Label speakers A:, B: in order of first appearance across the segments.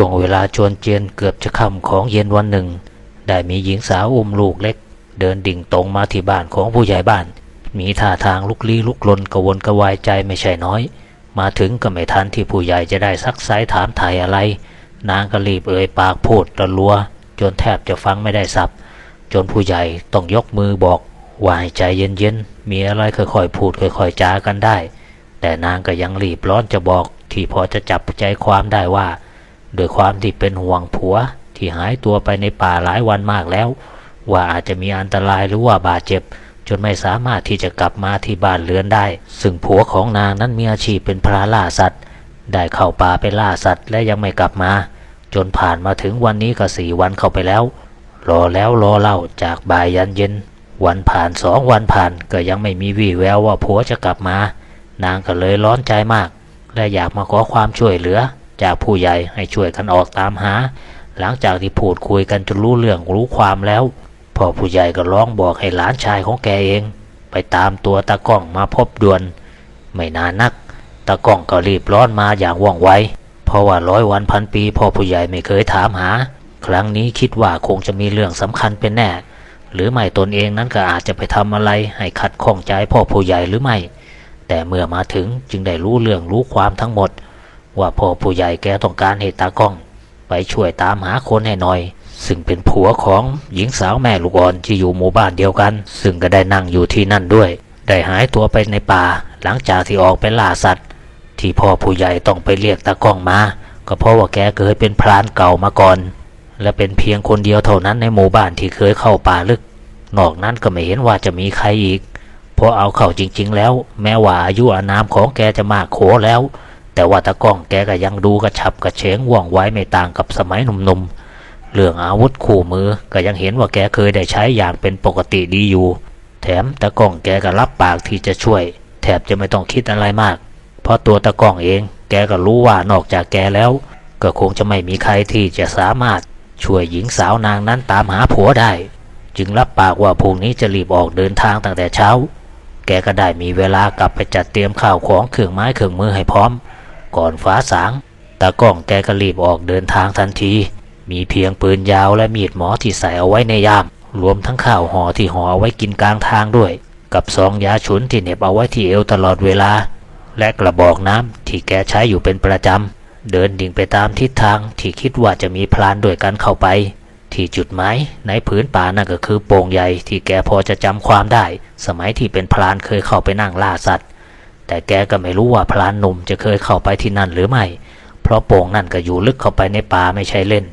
A: ช่วงเวลาจวนเจียนเกือบจะค่ำของเย็นวันหนึ่ง ได้มีหญิงสาวอุ้มลูกเล็ก เดินดิ่งตรงมาที่บ้านของผู้ใหญ่บ้าน มีท่าทางลุกลี้ลุกลนกระวนกระวายใจไม่ใช่น้อย มาถึงก็ไม่ทันที่ผู้ใหญ่จะได้ซักไซถามไถ่อะไร นางก็รีบเอ่ยปากพูดระลัว จนแทบจะฟังไม่ได้สับ จนผู้ใหญ่ต้องยกมือบอกว่าให้ใจเย็นๆ มีอะไรค่อยๆพูดค่อยๆจากันได้ แต่นางก็ยังรีบร้อนจะบอกที่พอจะจับใจความได้ว่า โดยความที่เป็นห่วงผัวที่หายตัวไปในป่าหลายวันมากแล้ว ว่าอาจจะมีอันตรายหรือว่าบาดเจ็บ จนไม่สามารถที่จะกลับมาที่บ้านเรือนได้ ซึ่งผัวของนางนั้นมีอาชีพเป็นพรานล่าสัตว์ ได้เข้าป่าไปล่าสัตว์และยังไม่กลับมา จนผ่านมาถึงวันนี้ก็สี่วันเข้าไปแล้ว รอแล้วรอเล่าจากบ่ายยันเย็น วันผ่านสองวันผ่านก็ยังไม่มีวี่แววว่าผัวจะกลับมา นางก็เลยร้อนใจมาก และอยากมาขอความช่วยเหลือ จากผู้ใหญ่ให้ช่วยกันออกตามหา หลังจากที่พูดคุยกันจนรู้เรื่องรู้ความแล้วพ่อผู้ใหญ่ก็ร้องบอกให้หลานชายของแกเอง ไปตามตัวตากล้องมาพบด่วน ไม่นานนักตากล้องก็รีบร้อนมาอย่างว่องไวเพราะว่าร้อยวันพันปีพ่อผู้ใหญ่ไม่เคยถามหา ครั้งนี้คิดว่าคงจะมีเรื่องสำคัญเป็นแน่ หรือไม่ตนเองนั้นก็อาจจะไปทำอะไรให้ขัดข้องใจพ่อผู้ใหญ่หรือไม่ แต่เมื่อมาถึงจึงได้รู้เรื่องรู้ความทั้งหมด ว่าพ่อผู้ใหญ่แกต้องการให้ตากล้อง ไปช่วยตามหาคนให้หน่อย ซึ่งเป็นผัวของหญิงสาวแม่ลูกอ่อนที่อยู่หมู่บ้านเดียวกัน ซึ่งก็ได้นั่งอยู่ที่นั่นด้วย ได้หายตัวไปในป่า หลังจากที่ออกไปล่าสัตว์ ที่พ่อผู้ใหญ่ต้องไปเรียกตากล้องมา ก็เพราะว่าแกเคยเป็นพรานเก่ามาก่อน และเป็นเพียงคนเดียวเท่านั้นในหมู่บ้านที่เคยเข้าป่าลึก นอกนั้นก็ไม่เห็นว่าจะมีใครอีกพราะเอาเข้าจริง ๆ แล้ว แม้ว่าอายุอานามของแกจะมากโขแล้ว แต่ว่าตะก้องแกก็ยังดูกระฉับกระเฉงว่องไวไม่ต่างกับสมัยหนุ่มๆ เรื่องอาวุธคู่มือก็ยังเห็นว่าแกเคยได้ใช้อย่างเป็นปกติดีอยู่ แถมตะก้องแกก็รับปากที่จะช่วย แทบจะไม่ต้องคิดอะไรมาก เพราะตัวตะก้องเอง แกก็รู้ว่านอกจากแกแล้ว ก็คงจะไม่มีใครที่จะสามารถช่วยหญิงสาวนางนั้นตามหาผัวได้ จึงรับปากว่าพรุ่งนี้จะรีบออกเดินทางตั้งแต่เช้า แกก็ได้มีเวลากลับไปจัดเตรียมข้าวของเครื่องไม้เครื่องมือให้พร้อม ก่อนฟ้าสางตากล้องแกก็รีบออกเดินทางทันที มีเพียงปืนยาวและมีดหมอที่ใส่เอาไว้ในยาม รวมทั้งข้าวห่อที่ห่อเอาไว้กินกลางทางด้วย กับซองยาฉุนที่เหน็บเอาไว้ที่เอวตลอดเวลา และกระบอกน้ำที่แกใช้อยู่เป็นประจำ เดินดิ่งไปตามทิศทางที่คิดว่าจะมีพลานด้วยกันเข้าไป ที่จุดหมายในพื้นป่านั่นก็คือโป่งใหญ่ที่แกพอจะจำความได้ สมัยที่เป็นพลานเคยเข้าไปนั่งล่าสัตว์ แต่แกก็ไม่รู้ว่าพลานหนุ่มจะเคยเข้าไปที่นั่นหรือไม่ เพราะโป่งนั่นก็อยู่ลึกเข้าไปในป่าไม่ใช่เล่น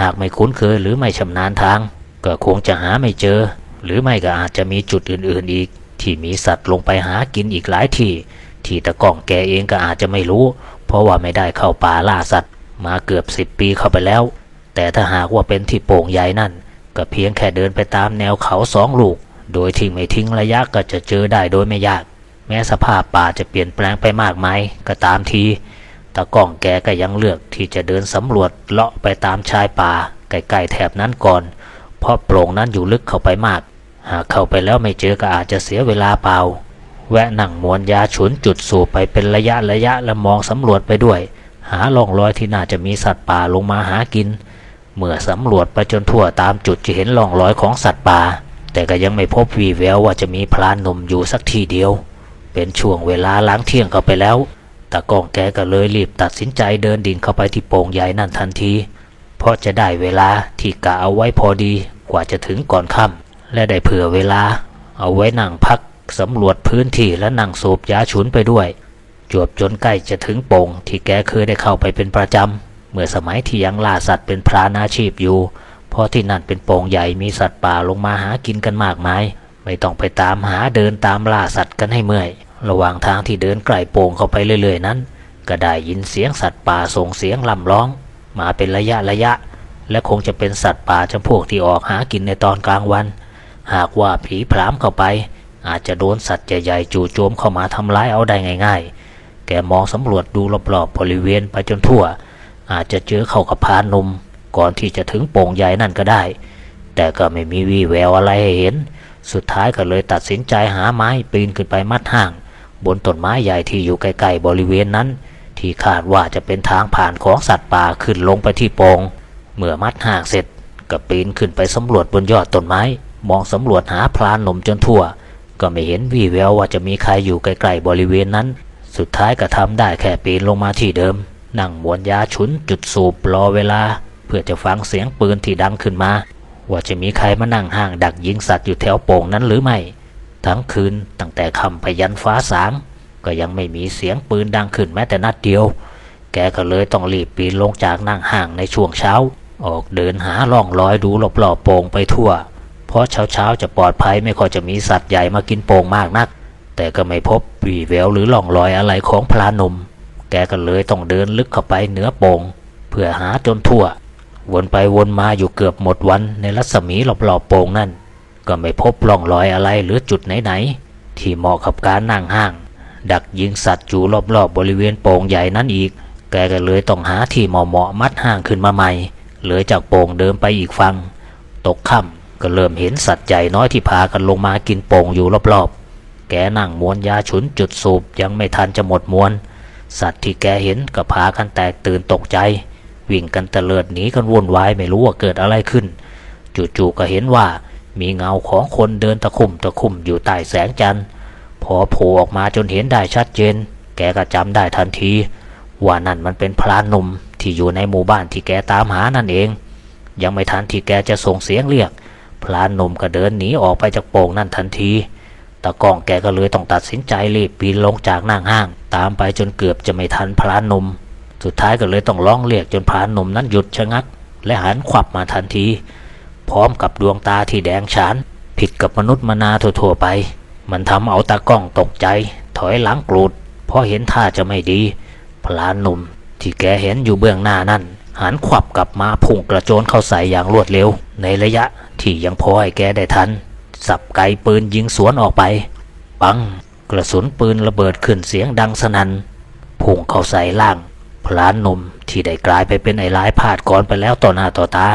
A: หากไม่คุ้นเคยหรือไม่ชำนาญทาง ก็คงจะหาไม่เจอ หรือไม่ก็อาจจะมีจุดอื่นๆอีก ที่มีสัตว์ลงไปหากินอีกหลายที่ ที่ตะกล้องแกเองก็อาจจะไม่รู้ เพราะว่าไม่ได้เข้าป่าล่าสัตว์ มาเกือบสิบปีเข้าไปแล้ว แต่ถ้าหากว่าเป็นที่โป่งใหญ่นั่น ก็เพียงแค่เดินไปตามแนวเขาสองลูก โดยที่ไม่ทิ้งระยะก็จะเจอได้โดยไม่ยาก แม้สภาพป่าจะเปลี่ยนแปลงไปมากมายก็ตามทีตากล้องแกก็ยังเลือกที่จะเดินสำรวจเลาะไปตามชายป่าใกล้ๆแถบนั้นก่อน เพราะโปร่งนั้นอยู่ลึกเข้าไปมาก หากเข้าไปแล้วไม่เจอก็อาจจะเสียเวลาเปล่า แวะนั่งมวนยาฉุนจุดสูบไปเป็นระยะระยะและมองสำรวจไปด้วย หาร่องรอยที่น่าจะมีสัตว์ป่าลงมาหากิน เมื่อสำรวจไปจนทั่วตามจุดจะเห็นร่องรอยของสัตว์ป่า แต่ก็ยังไม่พบวีแววว่าจะมีพลานหนุ่มอยู่สักทีเดียว เป็นช่วงเวลาล้างเที่ยงเข้าไปแล้วตากล้องแกก็เลยรีบตัดสินใจเดินดิ่งเข้าไปที่โป่งใหญ่นั่นทันที เพราะจะได้เวลาที่กะเอาไว้พอดีกว่าจะถึงก่อนค่ำและได้เผื่อเวลา เอาไว้นั่งพักสำรวจพื้นที่และนั่งสูบยาฉุนไปด้วย จวบจนใกล้จะถึงโป่งที่แกเคยได้เข้าไปเป็นประจำเมื่อสมัยที่ยังล่าสัตว์เป็นพรานอาชีพอยู่ เพราะที่นั่นเป็นโป่งใหญ่มีสัตว์ป่าลงมาหากินกันมากมาย ไม่ต้องไปตามหาเดินตามล่าสัตว์กันให้เมื่อย ระหว่างทางที่เดินใกล้โป่งเข้าไปเรื่อยๆนั้น ก็ได้ยินเสียงสัตว์ป่าส่งเสียงล่ำร้อง มาเป็นระยะระยะ และคงจะเป็นสัตว์ป่าจำพวกที่ออกหากินในตอนกลางวัน หากว่าผีพรามเข้าไป อาจจะโดนสัตว์ใหญ่ๆจู่โจมเข้ามาทำร้ายเอาได้ง่าย ๆ แกมองสำรวจดูรอบๆบริเวณไปจนทั่ว อาจจะเจอเข้ากับพานนมก่อนที่จะถึงโป่งใหญ่นั่นก็ได้ แต่ก็ไม่มีวี่แววอะไรให้เห็น สุดท้ายก็เลยตัดสินใจหาไม้ปีนขึ้นไปมัดห่าง บนต้นไม้ใหญ่ที่อยู่ใกล้ๆบริเวณนั้น ที่คาดว่าจะเป็นทางผ่านของสัตว์ป่าขึ้นลงไปที่โปงเมื่อมัดห่างเสร็จก็ปีนขึ้นไปสำรวจบนยอดต้นไม้ มองสำรวจหาพรานหนุ่มจนทั่ว ก็ไม่เห็นวี่แววว่าจะมีใครอยู่ใกล้ๆบริเวณนั้น สุดท้ายก็ทำได้แค่ปีนลงมาที่เดิม นั่งมวนยาฉุนจุดสูบรอเวลา เพื่อจะฟังเสียงปืนที่ดังขึ้นมา ว่าจะมีใครมานั่งห้างดักยิงสัตว์อยู่แถวโป่งนั้นหรือไม่ ทั้งคืนตั้งแต่ค่ำไปยันฟ้าสางก็ยังไม่มีเสียงปืนดังขึ้นแม้แต่นัดเดียว แกก็เลยต้องรีบปีนลงจากนั่งห่างในช่วงเช้า ออกเดินหาล่องรอยดูรอบๆโป่งไปทั่ว เพราะเช้าๆจะปลอดภัยไม่ค่อยจะมีสัตว์ใหญ่มากินโป่งมากนัก แต่ก็ไม่พบวีแววหรือล่องรอยอะไรของพลาหนุ่มแกก็เลยต้องเดินลึกเข้าไปเหนือโป่งเพื่อหาจนทั่ว วนไปวนมาอยู่เกือบหมดวันในรัศมีรอบๆโป่งนั่น ก็ไม่พบร่องรอยอะไรหรือจุดไหนๆที่เหมาะกับการนั่งห้าง ดักยิงสัตว์อยู่รอบๆบบริเวณโป่งใหญ่นั้นอีก แกก็เลยต้องหาที่เหมาะๆมัดห้างขึ้นมาใหม่เลยจากโป่งเดิมไปอีกฝั่งตกค่ำก็เริ่มเห็นสัตว์ใหญ่น้อยที่พากันลงมากินโป่งอยู่รอบๆ แกนั่งมวนยาฉุนจุดสูบยังไม่ทันจะหมดมวน สัตว์ที่แกเห็นก็พากันแตกตื่นตกใจ วิ่งกันเตลิดหนีกันวุ่นวายไม่รู้ว่าเกิดอะไรขึ้นจู่ๆก็เห็นว่า มีเงาของคนเดินตะคุ่มตะคุ่มอยู่ใต้แสงจันทร์ พอโผล่ออกมาจนเห็นได้ชัดเจน แกก็จำได้ทันที ว่านั่นมันเป็นพรานหนุ่มที่อยู่ในหมู่บ้านที่แกตามหานั่นเอง ยังไม่ทันที่แกจะส่งเสียงเรียก พรานหนุ่มก็เดินหนีออกไปจากโป่งนั่นทันทีตะก้องแกก็เลยต้องตัดสินใจรีบปีนลงจากนั่งห้าง ตามไปจนเกือบจะไม่ทันพรานหนุ่มสุดท้ายก็เลยต้องร้องเรียกจนพรานหนุ่มนั้นหยุดชะงัก และหันขวับมาทันที พร้อมกับดวงตาที่แดงฉาน ผิดกับมนุษย์มนาทั่วๆไป มันทำเอาตากล้องตกใจ ถอยหลังกรูดเพราะเห็นท่าจะไม่ดี พลานหนุ่มที่แกเห็นอยู่เบื้องหน้านั่นหันขวับกลับมาพุ่งกระโจนเข้าใส่อย่างรวดเร็ว ในระยะที่ยังพอให้แกได้ทัน สับไกปืนยิงสวนออกไป ปัง กระสุนปืนระเบิดขึ้นเสียงดังสนัน่นพุ่งเข้าใส่ล่าง พลานหนุ่มที่ได้กลายไปเป็นไอ้ร้ายพาดก่อนไปแล้วต่อหน้าต่อตา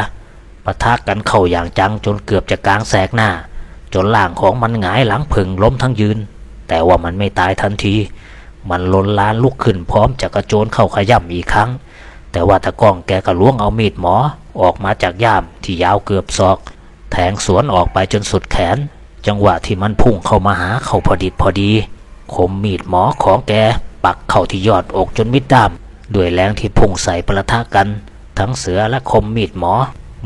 A: ปะทะกันเข้าอย่างจังจนเกือบจะกลางแสกหน้า จนล่างของมันหงายหลังผึ่งล้มทั้งยืน แต่ว่ามันไม่ตายทันที มันลนล้านลุกขึ้นพร้อมจะกระโจนเข้าขย่ำอีกครั้ง แต่ว่าตะก้องแกก็ล้วงเอามีดหมอออกมาจากย่ามที่ยาวเกือบศอก แทงสวนออกไปจนสุดแขน จังหวะที่มันพุ่งเข้ามาหาเขาพอดิบพอดี คมมีดหมอของแกปักเข้าที่ยอดอกจนมิดด้ามด้วยแรงที่พุ่งใส่ประทะกัน ทั้งเสือและคมมีดหมอ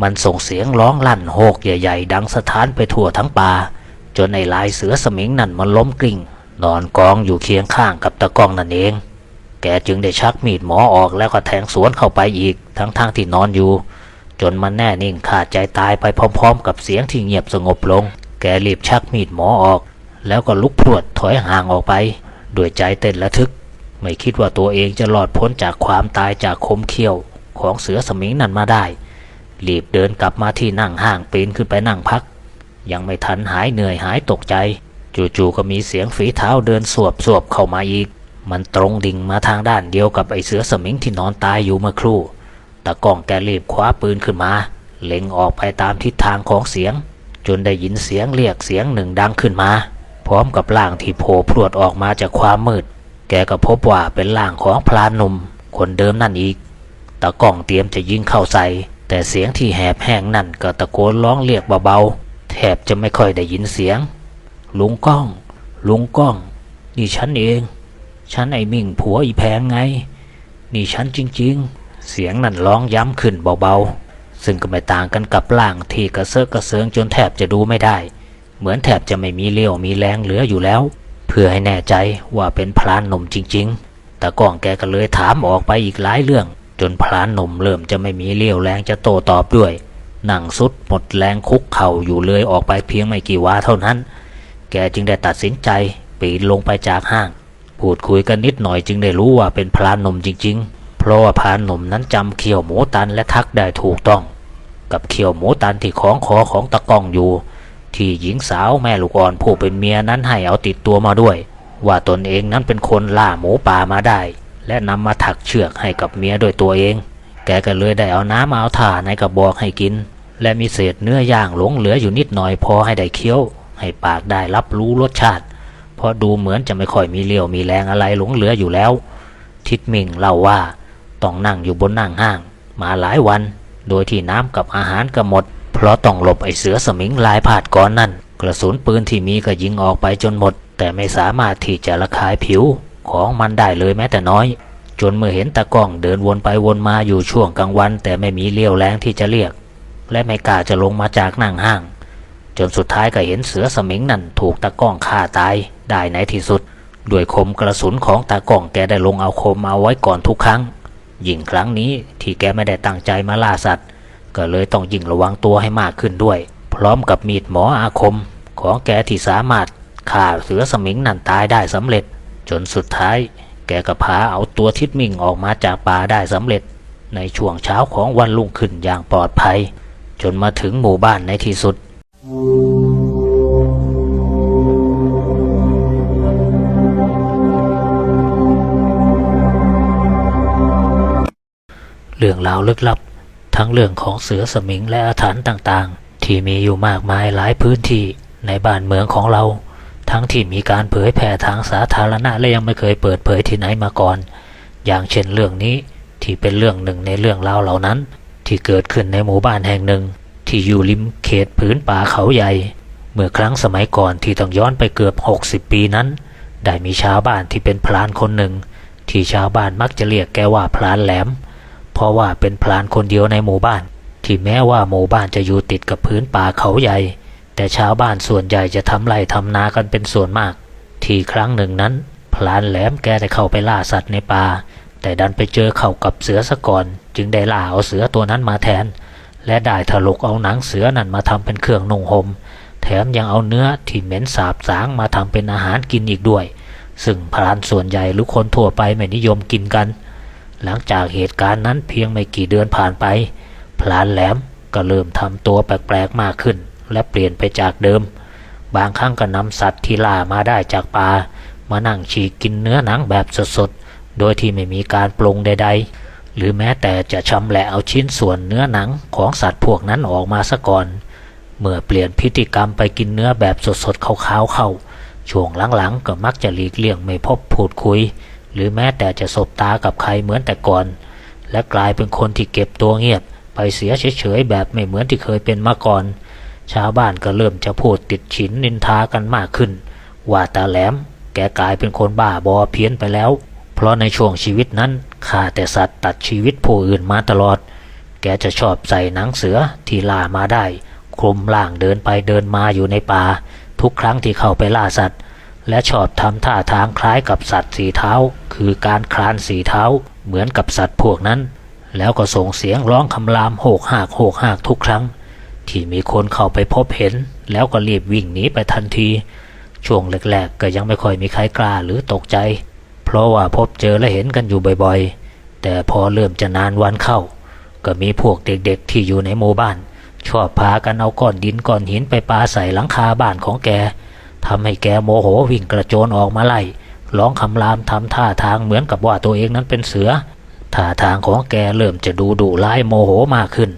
A: มันส่งเสียงร้องลั่นโหกใหญ่ ๆ ดังสะท้านไปทั่วทั้งป่า จนในลายเสือสมิงนั่นมันล้มกลิ้ง นอนกองอยู่เคียงข้างกับตะกองนั่นเอง แกจึงได้ชักมีดหมอออกแล้วก็แทงสวนเข้าไปอีกทั้งๆทที่นอนอยู่ จนมันแน่นิ่งขาดใจตายไปพร้อม ๆ กับเสียงที่เงียบสงบลง แกรีบชักมีดหมอออก แล้วก็ลุกพรวดถอยห่างออกไปด้วยใจเต้นระทึก ไม่คิดว่าตัวเองจะรอดพ้นจากความตายจากคมเขี้ยวของเสือสมิงนั่นมาได้ รีบเดินกลับมาที่นั่งห้างปีนขึ้นไปนั่งพัก ยังไม่ทันหายเหนื่อยหายตกใจ จู่ๆก็มีเสียงฝีเท้าเดินสวบสวบเข้ามาอีก มันตรงดิ่งมาทางด้านเดียวกับไอเสือสมิงที่นอนตายอยู่เมื่อครู่ตะก้องแกรีบคว้าปืนขึ้นมา เล็งออกไปตามทิศทางของเสียง จนได้ยินเสียงเรียกเสียงหนึ่งดังขึ้นมา พร้อมกับร่างที่โผล่พรวดออกมาจากความมืด แกก็พบว่าเป็นร่างของพลานหนุ่มคนเดิมนั่นอีกตะก้องเตรียมจะยิงเข้าใส่ แต่เสียงที่แหบแห้งนั่นก็ตะโกนร้องเรียกเบาๆ แทบจะไม่ค่อยได้ยินเสียง ลุงก้อง ลุงก้อง นี่ฉันเอง ฉันไอ้มิ่งผัวอีแพงไง นี่ฉันจริงๆ เสียงนั่นร้องย้ำขึ้นเบาๆ ซึ่งก็ไม่ต่างกันกับร่างที่กระเซาะกระเซิงจนแทบจะดูไม่ได้ เหมือนแทบจะไม่มีเลี้ยวมีแรงเหลืออยู่แล้ว เพื่อให้แน่ใจว่าเป็นพลานหนุ่มจริง ๆ แต่ก้องแกก็เลยถามออกไปอีกหลายเรื่อง จนพลานหนุ่มเริ่มจะไม่มีเลี้ยวแรงจะโตตอบด้วย นั่งสุดหมดแรงคุกเข่าอยู่เลยออกไปเพียงไม่กี่วาเท่านั้น แกจึงได้ตัดสินใจปีนลงไปจากห้าง พูดคุยกันนิดหน่อยจึงได้รู้ว่าเป็นพลานหนุ่มจริง ๆ เพราะว่าพลานหนุ่มนั้นจำเขียวหมูตันและทักได้ถูกต้อง กับเขียวหมูตันที่ของคอของตะกองอยู่ ที่หญิงสาวแม่ลูกอ่อนผู้เป็นเมียนั้นให้เอาติดตัวมาด้วย ว่าตนเองนั้นเป็นคนล่าหมูป่ามาได้ และนำมาถักเชือกให้กับเมียด้วยตัวเอง แกก็เลยได้เอาน้ำมาเอาถ่านในกระบอกให้กิน และมีเศษเนื้อย่างหลงเหลืออยู่นิดหน่อยพอให้ได้เคี้ยว ให้ปากได้รับรู้รสชาติ เพราะดูเหมือนจะไม่ค่อยมีเลี้ยวมีแรงอะไรหลงเหลืออยู่แล้ว ทิดมิงเล่าว่าต้องนั่งอยู่บนนั่งห้าง มาหลายวัน โดยที่น้ำกับอาหารก็หมด เพราะต้องหลบไอเสือสมิงลายผาดก่อนนั่นกระสุนปืนที่มีก็ยิงออกไปจนหมด แต่ไม่สามารถที่จะระคายผิว ของมันได้เลยแม้แต่น้อย จนเมื่อเห็นตากล้องเดินวนไปวนมาอยู่ช่วงกลางวัน แต่ไม่มีเลี้ยวแรงที่จะเรียก และไม่กล้าจะลงมาจากนั่งห้าง จนสุดท้ายก็เห็นเสือสมิงนั่นถูกตากล้องฆ่าตายได้ในที่สุดด้วยคมกระสุนของตากล้องแกได้ลงเอาคมเอาไว้ก่อนทุกครั้ง ยิ่งครั้งนี้ที่แกไม่ได้ตั้งใจมาล่าสัตว์ ก็เลยต้องยิ่งระวังตัวให้มากขึ้นด้วย พร้อมกับมีดหมออาคม ของแกที่สามารถฆ่าเสือสมิงนั่นตายได้สำเร็จ จนสุดท้ายแกก็พาเอาตัวทิดมิ่งออกมาจากป่าได้สำเร็จ ในช่วงเช้าของวันรุ่งขึ้นอย่างปลอดภัย จนมาถึงหมู่บ้านในที่สุด เรื่องราวลึกลับ ทั้งเรื่องของเสือสมิงและอาถรรพ์ต่างๆ ที่มีอยู่มากมายหลายพื้นที่ในบ้านเมืองของเรา ทั้งที่มีการเผยแผ่ทางสาธารณะและยังไม่เคยเปิดเผยที่ไหนมาก่อน อย่างเช่นเรื่องนี้ที่เป็นเรื่องหนึ่งในเรื่องราวเหล่านั้น ที่เกิดขึ้นในหมู่บ้านแห่งหนึ่ง ที่อยู่ริมเขตผืนป่าเขาใหญ่ เมื่อครั้งสมัยก่อนที่ต้องย้อนไปเกือบ 60 ปีนั้น ได้มีชาวบ้านที่เป็นพลานคนหนึ่ง ที่ชาวบ้านมักจะเรียกแกว่าพลานแหลม เพราะว่าเป็นพลานคนเดียวในหมู่บ้าน ที่แม้ว่าหมู่บ้านจะอยู่ติดกับพื้นป่าเขาใหญ่ แต่ชาวบ้านส่วนใหญ่จะทำไร่ทำนากันเป็นส่วนมาก ที่ครั้งหนึ่งนั้น พลานแหลมแกได้เข้าไปล่าสัตว์ในป่า แต่ดันไปเจอเข้ากับเสือซะก่อน จึงได้ล่าเอาเสือตัวนั้นมาแทน และได้ถลกเอาหนังเสือนั่นมาทำเป็นเครื่องนุ่งหม่มแถมยังเอาเนื้อที่เหม็นสาบสางมาทำเป็นอาหารกินอีกด้วย ซึ่งพรานส่วนใหญ่หรือคนทั่วไปไม่นิยมกินกัน หลังจากเหตุการณ์นั้นเพียงไม่กี่เดือนผ่านไปพลานแหลมก็เริ่มทำตัวแปลกๆมากขึ้น และเปลี่ยนไปจากเดิม บางครั้งก็นำสัตว์ที่ล่ามาได้จากป่ามานั่งฉีกกินเนื้อหนังแบบสดๆ โดยที่ไม่มีการปรุงใดๆ หรือแม้แต่จะชำแหละเอาชิ้นส่วนเนื้อหนังของสัตว์พวกนั้นออกมาซะก่อน เมื่อเปลี่ยนพฤติกรรมไปกินเนื้อแบบสดๆขาวๆเข้า ช่วงหลังๆ ก็มักจะหลีกเลี่ยงไม่พบพูดคุย หรือแม้แต่จะสบตากับใครเหมือนแต่ก่อน และกลายเป็นคนที่เก็บตัวเงียบไปเสียเฉยๆแบบไม่เหมือนที่เคยเป็นมาก่อน ชาวบ้านก็เริ่มจะพูดติดฉินนินทากันมากขึ้น ว่าตาแหลม แกกลายเป็นคนบ้าบอเพี้ยนไปแล้ว เพราะในช่วงชีวิตนั้นฆ่าแต่สัตว์ตัดชีวิตผู้อื่นมาตลอด แกจะชอบใส่หนังเสือที่ล่ามาได้คลุมล่างเดินไปเดินมาอยู่ในป่า ทุกครั้งที่เข้าไปล่าสัตว์ และชอบทำท่าทางคล้ายกับสัตว์สีเท้า คือการคลานสีเท้า เหมือนกับสัตว์พวกนั้น แล้วก็ส่งเสียงร้องคำรามโหกหากโหกหากทุกครั้ง ที่มีคนเข้าไปพบเห็น แล้วก็รีบวิ่งหนีไปทันที ช่วงแรกๆ ก็ยังไม่ค่อยมีใครกล้าหรือตกใจ เพราะว่าพบเจอและเห็นกันอยู่บ่อยๆ แต่พอเริ่มจะนานวันเข้า ก็มีพวกเด็กๆที่อยู่ในหมู่บ้าน ชอบพากันเอาก้อนดินก้อนหินไปปาใส่หลังคาบ้านของแกทำให้แกโมโหวิ่งกระโจนออกมาไล่ร้องคำรามทำท่าทางเหมือนกับว่าตัวเองนั้นเป็นเสือท่าทางของแกเริ่มจะดูดุร้ายโมโหมากขึ้น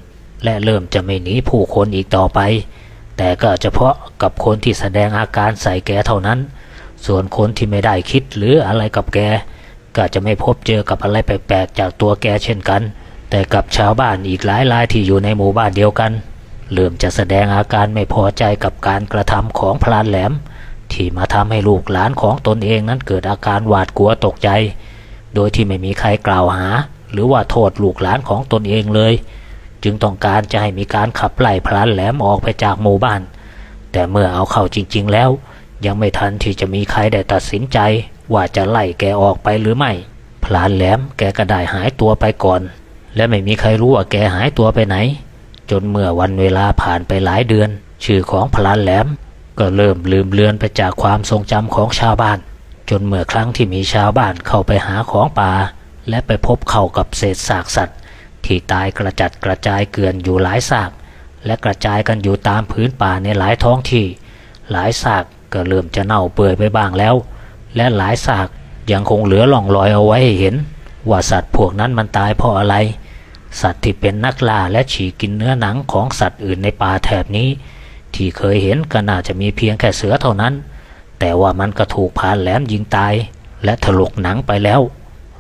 A: และเริ่มจะไม่หนีผู้คนอีกต่อไป แต่ก็เฉพาะกับคนที่แสดงอาการใส่แกเท่านั้น ส่วนคนที่ไม่ได้คิดหรืออะไรกับแก ก็จะไม่พบเจอกับอะไรแปลกๆจากตัวแกเช่นกัน แต่กับชาวบ้านอีกหลายรายที่อยู่ในหมู่บ้านเดียวกัน เริ่มจะแสดงอาการไม่พอใจกับการกระทำของพลานแหลม ที่มาทำให้ลูกหลานของตนเองนั้นเกิดอาการหวาดกลัวตกใจ โดยที่ไม่มีใครกล่าวหา หรือว่าโทษลูกหลานของตนเองเลย จึงต้องการจะให้มีการขับไล่พลานแหลมออกไปจากหมู่บ้าน แต่เมื่อเอาเข้าจริง ๆ แล้ว ยังไม่ทันที่จะมีใครได้ตัดสินใจ ว่าจะไล่แกออกไปหรือไม่ พลานแหลมแกก็ได้หายตัวไปก่อน และไม่มีใครรู้ว่าแกหายตัวไปไหน จนเมื่อวันเวลาผ่านไปหลายเดือน ชื่อของพลานแหลม ก็เริ่มลืมเลือนไปจากความทรงจำของชาวบ้าน จนเมื่อครั้งที่มีชาวบ้านเข้าไปหาของป่าและไปพบเข้ากับเศษซากสัตว์ ที่ตายกระจัดกระจายเกลื่อนอยู่หลายซาก และกระจายกันอยู่ตามพื้นป่าในหลายท้องที่ หลายซากก็เริ่มจะเน่าเปื่อยไปบ้างแล้ว และหลายซากยังคงเหลือล่องรอยเอาไว้ให้เห็น ว่าสัตว์พวกนั้นมันตายเพราะอะไร สัตว์ที่เป็นนักล่าและฉีกกินเนื้อหนังของสัตว์อื่นในป่าแถบนี้ ที่เคยเห็นก็น่าจะมีเพียงแค่เสือเท่านั้น แต่ว่ามันก็ถูกพรานแหลมยิงตาย และถลกหนังไปแล้ว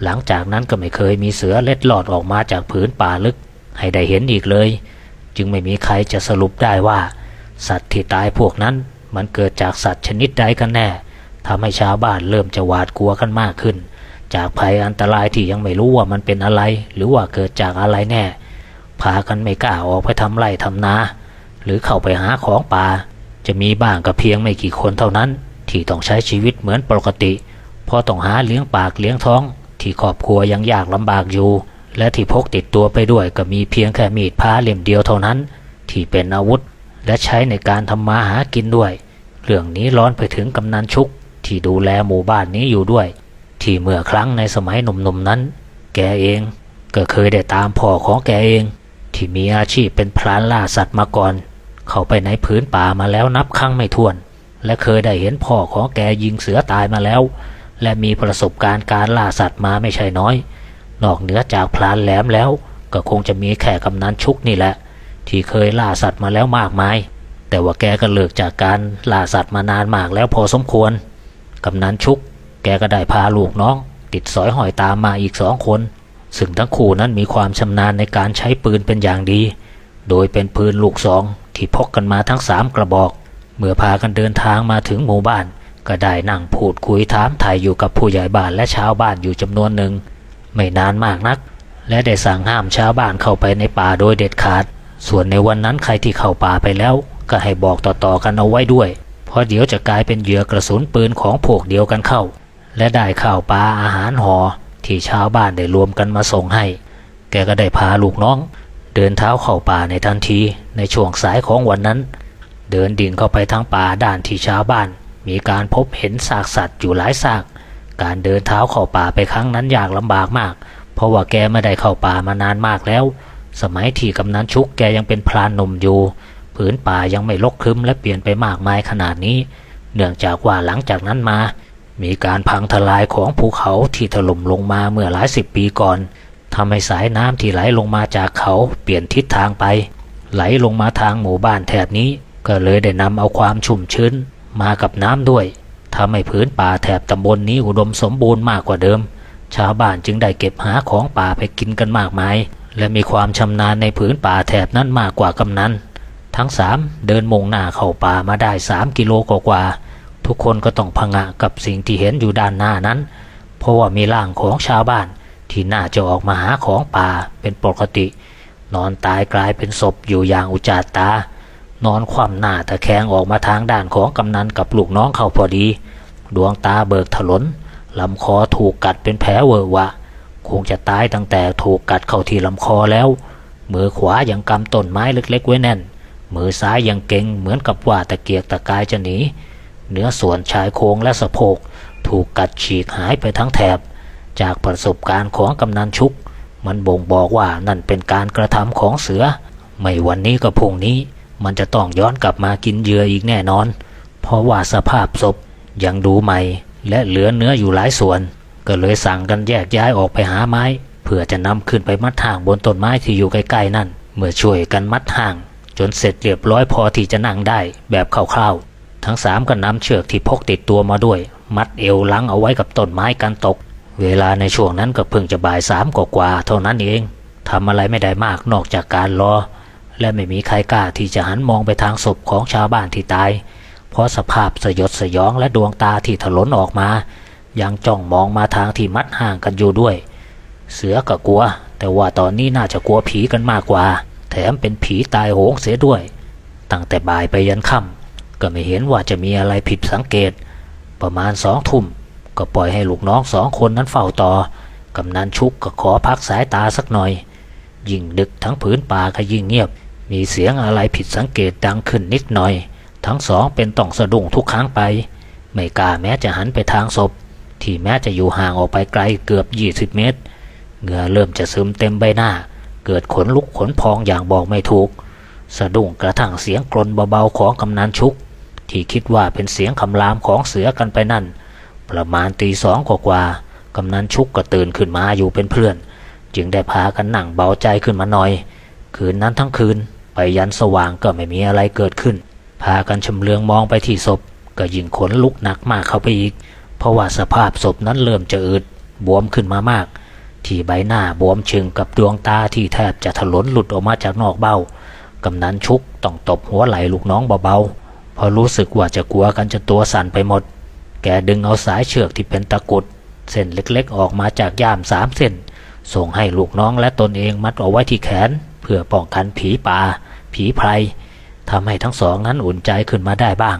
A: หลังจากนั้นก็ไม่เคยมีเสือเล็ดลอดออกมาจากผืนป่าลึก ให้ได้เห็นอีกเลย จึงไม่มีใครจะสรุปได้ว่า สัตว์ที่ตายพวกนั้นมันเกิดจากสัตว์ชนิดใดกันแน่ทำให้ชาวบ้านเริ่มจะหวาดกลัวกันมากขึ้น จากภัยอันตรายที่ยังไม่รู้ว่ามันเป็นอะไร หรือว่าเกิดจากอะไรแน่ พากันไม่กล้าออกไปทำไร่ทำนา หรือเข้าไปหาของป่า จะมีบ้างก็เพียงไม่กี่คนเท่านั้น ที่ต้องใช้ชีวิตเหมือนปกติ เพราะต้องหาเลี้ยงปากเลี้ยงท้อง ที่ครอบครัวยังยากลำบากอยู่ และที่พกติดตัวไปด้วยก็มีเพียงแค่มีดพาเล่มเดียวเท่านั้น ที่เป็นอาวุธ และใช้ในการทำมาหากินด้วย เรื่องนี้ร้อนไปถึงกำนันชุก ที่ดูแลหมู่บ้านนี้อยู่ด้วย ที่เมื่อครั้งในสมัยหนุ่มๆนั้น แกเองก็เคยได้ตามพ่อของแกเอง ที่มีอาชีพเป็นพรานล่าสัตว์มาก่อน เข้าไปในพื้นป่ามาแล้วนับครั้งไม่ถ้วน และเคยได้เห็นพ่อของแกยิงเสือตายมาแล้ว และมีประสบการณ์การล่าสัตว์มาไม่ใช่น้อย นอกเหนือจากพลานแหลมแล้ว ก็คงจะมีแค่กำนันชุกนี่แหละ ที่เคยล่าสัตว์มาแล้วมากมาย แต่ว่าแกก็เลิกจากการล่าสัตว์มานานมากแล้วพอสมควรกำนันชุก แกก็ได้พาลูกน้อง ติดสอยหอยตามมาอีกสองคน ซึ่งทั้งคู่นั้นมีความชำนาญในการใช้ปืนเป็นอย่างดี โดยเป็นปืนลูกซองที่พกกันมาทั้งสามกระบอก เมื่อพากันเดินทางมาถึงหมู่บ้าน ก็ได้นั่งพูดคุยถามถ่ายอยู่กับผู้ใหญ่บ้านและชาวบ้านอยู่จำนวนหนึ่ง ไม่นานมากนัก และได้สั่งห้ามชาวบ้านเข้าไปในป่าโดยเด็ดขาด ส่วนในวันนั้นใครที่เข้าป่าไปแล้ว ก็ให้บอกต่อๆกันเอาไว้ด้วย เพราะเดี๋ยวจะกลายเป็นเหยื่อกระสุนปืนของพวกเดียวกันเข้า และได้ข้าวปลาอาหารหอ่อที่ชาวบ้านได้รวมกันมาส่งให้ แกก็ได้พาลูกน้อง เดินเท้าเข้าป่าในทันทีในช่วงสายของวันนั้น เดินดิ่งเข้าไปทางป่าด้านที่ชาวบ้าน มีการพบเห็นซากสัตว์อยู่หลายซาก การเดินเท้าเข้าป่าไปครั้งนั้นยากลำบากมาก เพราะว่าแกไม่ได้เข้าป่ามานานมากแล้ว สมัยที่กำนันชุกแกยังเป็นพรานหนุ่มอยู่ ผืนป่ายังไม่ลกครึ้มและเปลี่ยนไปมากมายขนาดนี้ เนื่องจากว่าหลังจากนั้นมา มีการพังทลายของภูเขาที่ถล่มลงมาเมื่อหลายสิบปีก่อนทำให้สายน้ำที่ไหลลงมาจากเขาเปลี่ยนทิศทางไป ไหลลงมาทางหมู่บ้านแถบนี้ ก็เลยได้นำเอาความชุ่มชื้น มากับน้ำด้วยทำให้พื้นป่าแถบตำบลนนี้อุดมสมบูรณ์มากกว่าเดิม ชาวบ้านจึงได้เก็บหาของป่าไปกินกันมากมาย และมีความชำนาญในพื้นป่าแถบนั้นมากกว่ากำนันทั้งสามเดินมุ่งหน้าเข้าป่ามาได้สามกิโลกว่าทุกคนก็ต้องพงะกับสิ่งที่เห็นอยู่ด้านหน้านั้น เพราะว่ามีร่างของชาวบ้านที่น่าจะออกมาหาของป่าเป็นปกติ นอนตายกลายเป็นศพอยู่อย่างอุจจาตา นอนคว่ำหน้าตะแคงออกมาทางด้านของกำนันกับลูกน้องเขาพอดี ดวงตาเบิกถลนลำคอถูกกัดเป็นแผลเวอะวะ คงจะตายตั้งแต่ถูกกัดเข้าที่ลำคอแล้ว มือขวายังกำต้นไม้เล็กๆ ไว้แน่น มือซ้ายยังเก่งเหมือนกับว่าตะเกียกตะกายจะหนี เนื้อส่วนชายโครงและสะโพก ถูกกัดฉีกหายไปทั้งแถบ จากประสบการณ์ของกำนันชุก มันบ่งบอกว่านั่นเป็นการกระทำของเสือ ไม่วันนี้ก็พรุ่งนี้ มันจะต้องย้อนกลับมากินเหยื่ออีกแน่นอน เพราะว่าสภาพศพยังดูใหม่ และเหลือเนื้ออยู่หลายส่วน ก็เลยสั่งกันแยกย้ายออกไปหาไม้ เพื่อจะนำขึ้นไปมัดห่างบนต้นไม้ที่อยู่ใกล้ๆนั่น เมื่อช่วยกันมัดห่าง จนเสร็จเรียบร้อยพอที่จะนั่งได้แบบคร่าวๆ ทั้งสามก็นำเชือกที่พกติดตัวมาด้วย มัดเอวลังเอาไว้กับต้นไม้กันตก เวลาในช่วงนั้นก็เพิ่งจะบ่ายสามกว่าๆเท่านั้นเองทำอะไรไม่ได้มากนอกจากการรอ และไม่มีใครกล้าที่จะหันมองไปทางศพของชาวบ้านที่ตาย เพราะสภาพสยดสยองและดวงตาที่ถลนออกมา ยังจ้องมองมาทางที่มัดห่างกันอยู่ด้วย เสือก็กลัว แต่ว่าตอนนี้น่าจะกลัวผีกันมากกว่า แถมเป็นผีตายโหงเสียด้วย ตั้งแต่บ่ายไปยันค่ำก็ไม่เห็นว่าจะมีอะไรผิดสังเกต ประมาณสองทุ่มก็ปล่อยให้ลูกน้องสองคนนั้นเฝ้าต่อกำนันชุกก็ขอพักสายตาสักหน่อย ยิ่งดึกทั้งผืนป่าก็ยิ่งเงียบ มีเสียงอะไรผิดสังเกตดังขึ้นนิดหน่อย ทั้งสองเป็นต้องสะดุ้งทุกครั้งไป ไม่กล้าแม้จะหันไปทางศพ ที่แม้จะอยู่ห่างออกไปไกลเกือบ 20 เมตร เหงื่อเริ่มจะซึมเต็มใบหน้า เกิดขนลุกขนพองอย่างบอกไม่ถูก สะดุ้งกระทั่งเสียงกรนเบาๆของกำนันชุก ที่คิดว่าเป็นเสียงคำรามของเสือกันไปนั่น ประมาณตีสองกว่าๆกำนันชุกก็ตื่นขึ้นมาอยู่เป็นเพื่อน จึงได้พากันนั่งเบาใจขึ้นมาหน่อย คืนนั้นทั้งคืน ไปยันสว่างก็ไม่มีอะไรเกิดขึ้น พากันชำเลืองมองไปที่ศพ ก็ยิ่งขนลุกหนักมากเข้าไปอีก เพราะว่าสภาพศพนั้นเริ่มจะอืดบวมขึ้นมามาก ที่ใบหน้าบวมชึงกับดวงตาที่แทบจะถลนหลุดออกมาจากนอกเบ้ากำนันชุกต้องตบหัวไหลลูกน้องเบาๆเพอรู้สึกว่าจะกลัวกันจนตัวสั่นไปหมด แกดึงเอาสายเชือกที่เป็นตะกุดเส้นเล็กๆ ออกมาจากย่ามสามเส้น ส่งให้ลูกน้องและตนเองมัดเอาไว้ที่แขน เพื่อป้องกันผีป่า ผีไพรทำให้ทั้งสองนั้นอุ่นใจขึ้นมาได้บ้าง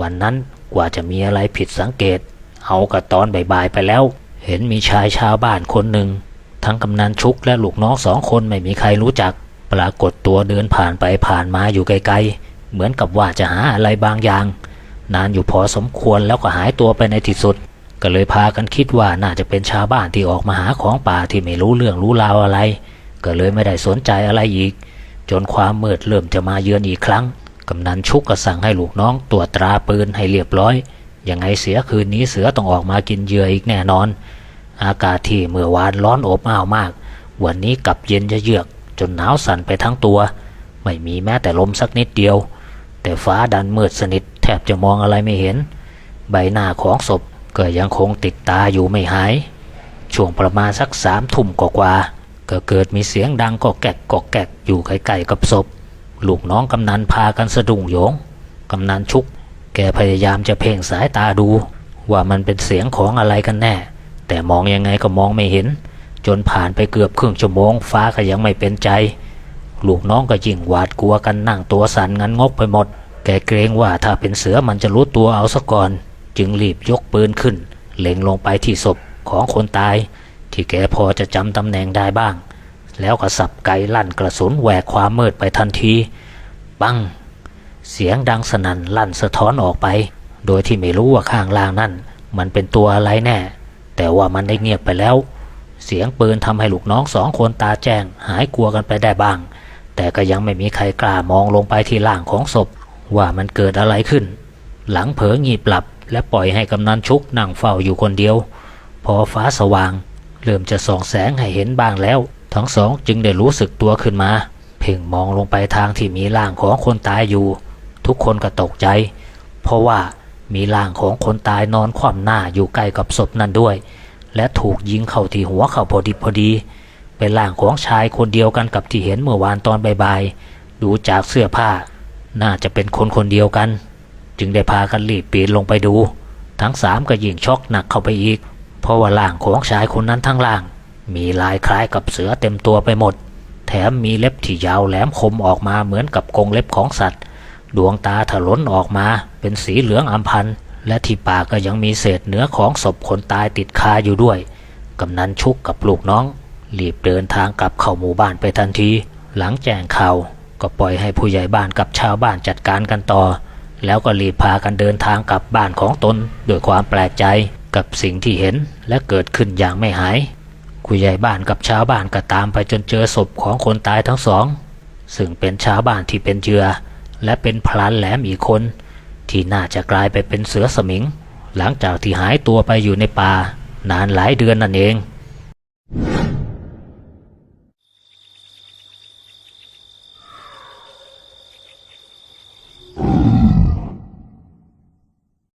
A: วันนั้นกว่าจะมีอะไรผิดสังเกต เอากับตอนบ่ายๆไปแล้ว เห็นมีชายชาวบ้านคนหนึ่ง ทั้งกำนันชุกและลูกน้องสองคนไม่มีใครรู้จัก ปรากฏตัวเดินผ่านไปผ่านมาอยู่ไกลๆ เหมือนกับว่าจะหาอะไรบางอย่าง นานอยู่พอสมควรแล้วก็หายตัวไปในที่สุด ก็เลยพากันคิดว่าน่าจะเป็นชาวบ้านที่ออกมาหาของป่าที่ไม่รู้เรื่องรู้ราวอะไร ก็เลยไม่ได้สนใจอะไรอีก จนความมืดเริ่มจะมาเยือนอีกครั้ง กำนันชุกก็สั่งให้ลูกน้องตรวจตราปืนให้เรียบร้อย ยังไงเสียคืนนี้เสือต้องออกมากินเหยื่ออีกแน่นอน อากาศที่เมื่อวานร้อนอบอ้าวมาก วันนี้กลับเย็นจะเยือกจนหนาวสั่นไปทั้งตัว ไม่มีแม้แต่ลมสักนิดเดียว แต่ฟ้าดันมืดสนิทแทบจะมองอะไรไม่เห็น ใบหน้าของศพก็ยังคงติดตาอยู่ไม่หาย ช่วงประมาณสักสามทุ่มกว่าๆ ก็เกิดมีเสียงดังก็แกกกแกกอยู่ใกล้ๆกับศพ ลูกน้องกำนันพากันสะดุ้งโยงกำนันชุก แกพยายามจะเพ่งสายตาดู ว่ามันเป็นเสียงของอะไรกันแน่ แต่มองยังไงก็มองไม่เห็น จนผ่านไปเกือบครึ่งชั่วโมงฟ้าก็ยังไม่เป็นใจ ลูกน้องก็ยิ่งหวาดกลัวกันนั่งตัวสั่นงันงกไปหมด แกเกรงว่าถ้าเป็นเสือมันจะรู้ตัวเอาซะก่อน จึงรีบยกปืนขึ้น เล็งลงไปที่ศพของคนตาย ที่แกพอจะจำตำแหน่งได้บ้าง แล้วก็สับไกลั่นกระสุนแหวกความมืดไปทันที ปัง เสียงดังสนั่นลั่นสะท้อนออกไป โดยที่ไม่รู้ว่าข้างล่างนั่น มันเป็นตัวอะไรแน่ แต่ว่ามันได้เงียบไปแล้ว เสียงปืนทำให้ลูกน้องสองคนตาแจ้ง หายกลัวกันไปได้บ้าง แต่ก็ยังไม่มีใครกล้ามองลงไปที่ล่างของศพ ว่ามันเกิดอะไรขึ้น หลังเผลองีบหลับและปล่อยให้กำนันชุกนั่งเฝ้าอยู่คนเดียว พอฟ้าสว่าง เริ่มจะส่องแสงให้เห็นบ้างแล้ว ทั้งสองจึงได้รู้สึกตัวขึ้นมา เพ่งมองลงไปทางที่มีร่างของคนตายอยู่ ทุกคนก็ตกใจ เพราะว่ามีร่างของคนตายนอนคว่ำหน้าอยู่ใกล้กับศพนั่นด้วย และถูกยิงเข้าที่หัวเข่าพอดีพอดี เป็นร่างของชายคนเดียวกันกับที่เห็นเมื่อวานตอนบ่ายๆดูจากเสื้อผ้า น่าจะเป็นคนคนเดียวกัน จึงได้พากันรีบปีนลงไปดู ทั้งสามก็ยิ่งช็อกหนักเข้าไปอีก เพราะว่าร่างของชายคนนั้นทั้งล่าง มีลายคล้ายกับเสือเต็มตัวไปหมด แถมมีเล็บที่ยาวแหลมคมออกมาเหมือนกับกรงเล็บของสัตว์ ดวงตาถลนออกมาเป็นสีเหลืองอำพันและที่ปากก็ยังมีเศษเนื้อของศพคนตายติดคาอยู่ด้วย กำนันชุกกับลูกน้อง รีบเดินทางกลับเข้าหมู่บ้านไปทันที หลังแจ้งข่าวก็ปล่อยให้ผู้ใหญ่บ้านกับชาวบ้านจัดการกันต่อ แล้วก็รีบพากันเดินทางกลับบ้านของตนด้วยความแปลกใจ กับสิ่งที่เห็นและเกิดขึ้นอย่างไม่หายผู้ใหญ่บ้านกับชาวบ้านก็ตามไปจนเจอศพของคนตายทั้งสอง ซึ่งเป็นชาวบ้านที่เป็นเหยื่อและเป็นพลานแหลมอีกคน ที่น่าจะกลายไปเป็นเสือสมิง หลังจากที่หายตัวไปอยู่ในป่านานหลายเดือนนั่นเอง